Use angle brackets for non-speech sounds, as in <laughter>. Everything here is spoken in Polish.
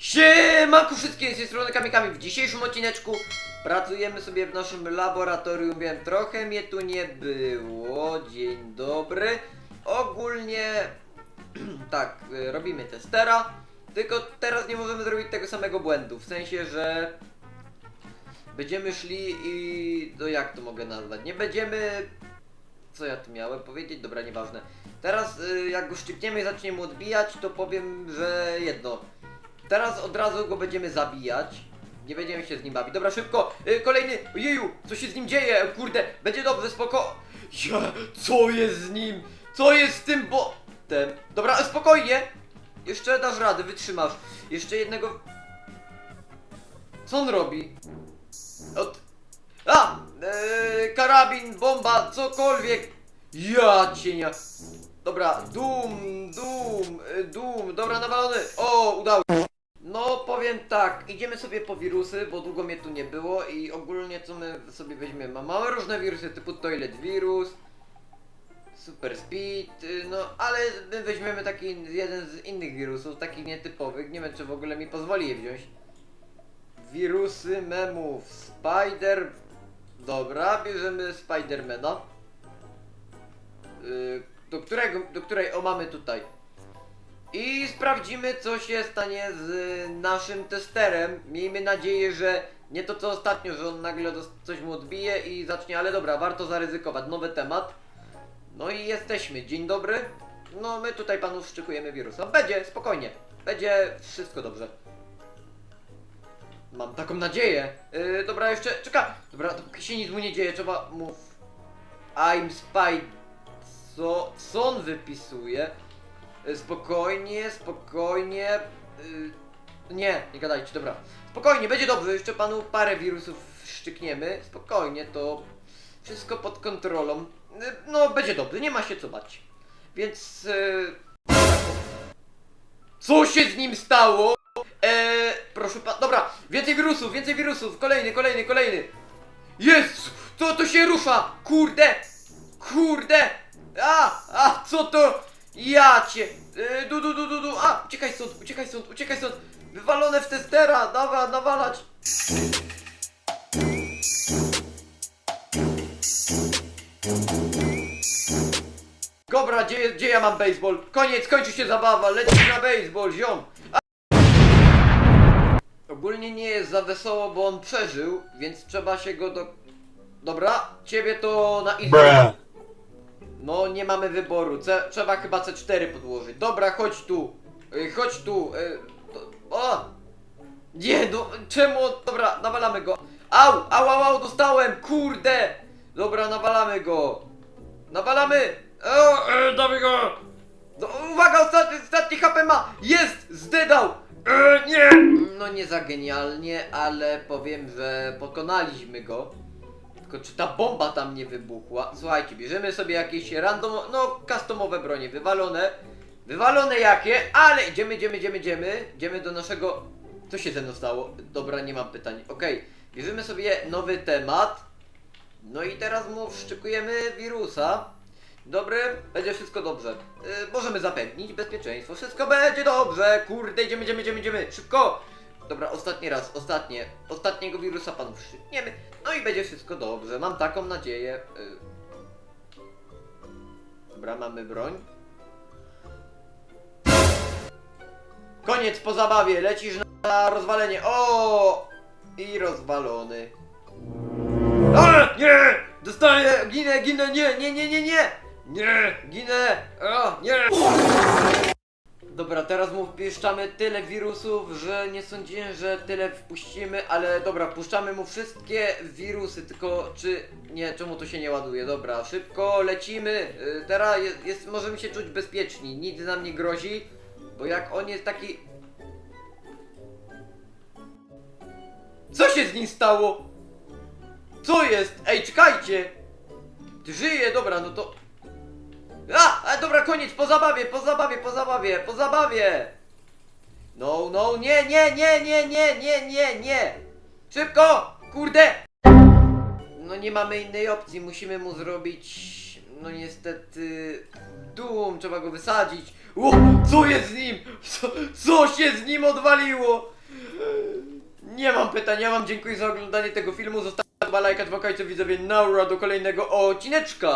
Siemanku wszystkim, z tej strony Kamikami. W dzisiejszym odcineczku pracujemy sobie w naszym laboratorium. Wiem, trochę mnie tu nie było. Dzień dobry. Ogólnie <clears throat> tak, y, robimy testera. Tylko teraz nie możemy zrobić tego samego błędu. W sensie, że będziemy szli i. No jak to mogę nazwać? Nie będziemy. Co ja tu miałem powiedzieć? Dobra, nieważne. Teraz y, jak go szczypniemy i zaczniemy odbijać, to powiem, że jedno. Teraz od razu go będziemy zabijać. Nie będziemy się z nim bawić. Dobra, szybko! Y, kolejny! Jeju! Co się z nim dzieje? Kurde! Będzie dobrze, spoko... Ja, co jest z nim? Co jest z tym botem? Dobra, spokojnie! Jeszcze dasz radę, wytrzymasz. Jeszcze jednego... Co on robi? Od... A! E, karabin, bomba, cokolwiek! Ja cienia! Dobra, Doom, Doom, y, Doom, dobra, nawalony! O, udało się. Powiem tak, idziemy sobie po wirusy, bo długo mnie tu nie było i ogólnie co my sobie weźmiemy? Ma- Mamy różne wirusy typu Toilet Virus, Super Speed, y, no ale my weźmiemy taki jeden z innych wirusów, takich nietypowych, nie wiem czy w ogóle mi pozwoli je wziąć. Wirusy memów, Spider... Dobra, bierzemy Spidermana. Y, do którego, do której o mamy tutaj. I sprawdzimy co się stanie z naszym testerem. Miejmy nadzieję, że nie to co ostatnio, że on nagle coś mu odbije i zacznie, ale dobra, warto zaryzykować. Nowy temat. No i jesteśmy. Dzień dobry. No my tutaj panu szczykujemy wirusa. Będzie, spokojnie. Będzie wszystko dobrze. Mam taką nadzieję. Yy, dobra, jeszcze, czeka. Dobra, dopóki się nic mu nie dzieje, trzeba mów. I'm spy. Co, co on wypisuje? Spokojnie, spokojnie. y, Nie, nie gadajcie, dobra. Spokojnie, będzie dobrze, jeszcze panu parę wirusów szczykniemy. Spokojnie, to wszystko pod kontrolą. Y, No, będzie dobrze, nie ma się co bać. Więc. y, Co się z nim stało? Eee, proszę pan. Dobra, więcej wirusów, więcej wirusów. Kolejny, kolejny, kolejny. Jest! To to się rusza! Kurde! Kurde! A! A! Co to? Ja cię! Yy, du, du, du, du, du! A! Uciekaj stąd, uciekaj stąd, uciekaj stąd! Wywalone w testera! Dawa, nawalać! Dobra, gdzie, gdzie ja mam baseball? Koniec, kończy się zabawa, lecimy na baseball, ziom! A... Ogólnie nie jest za wesoło, bo on przeżył, więc trzeba się go do... Dobra, ciebie to na izbę. No, nie mamy wyboru. C trzeba chyba C4 podłożyć. Dobra, chodź tu. Y, chodź tu. Y, to, o! Nie, no, czemu? Dobra, nawalamy go. Au, au, au, au, dostałem, kurde! Dobra, nawalamy go. Nawalamy! O, e, damy go! No, uwaga, ostatni, ostatni HP ma! Jest! Zdedał! E, nie! No nie za genialnie, ale powiem, że pokonaliśmy go. Tylko czy ta bomba tam nie wybuchła? Słuchajcie, bierzemy sobie jakieś random, no customowe bronie, wywalone. Wywalone jakie, ale idziemy, idziemy, idziemy, idziemy. Idziemy do naszego... Co się ze mną stało? Dobra, nie mam pytań. Okej, bierzemy sobie nowy temat. No i teraz mu wszczykujemy wirusa. Dobry, będzie wszystko dobrze. Yy, możemy zapewnić bezpieczeństwo. Wszystko będzie dobrze. Kurde, idziemy, idziemy, idziemy, idziemy. Szybko. Dobra, ostatni raz, ostatnie. Ostatniego wirusa panu wszczykniemy. No i będzie wszystko dobrze. Mam taką nadzieję. Yy. Dobra, mamy broń. Koniec po zabawie. Lecisz na rozwalenie. O! I rozwalony. A, nie! Dostaję! Ginę, ginę, nie, nie, nie, nie, nie! Nie! Ginę! A, nie! Dobra, teraz mu wpieszczamy tyle wirusów, że nie sądziłem, że tyle wpuścimy, ale dobra, wpuszczamy mu wszystkie wirusy, tylko czy... Nie, czemu to się nie ładuje? Dobra, szybko lecimy, y, teraz jest, jest, możemy się czuć bezpieczni, nic nam nie grozi, bo jak on jest taki... Co się z nim stało? Co jest? Ej, czekajcie! Ty żyje, dobra, no to... Dobra, koniec, po zabawie, po zabawie, po zabawie, po zabawie! No, no, nie, nie, nie, nie, nie, nie, nie, nie! Szybko! Kurde! No nie mamy innej opcji, musimy mu zrobić... No niestety... Dum, trzeba go wysadzić. O, co jest z nim? Co, co się z nim odwaliło? Nie mam pytań, ja wam dziękuję za oglądanie tego filmu. Zostawcie dwa lajka, dwa kajce widzowie, naura do kolejnego odcineczka.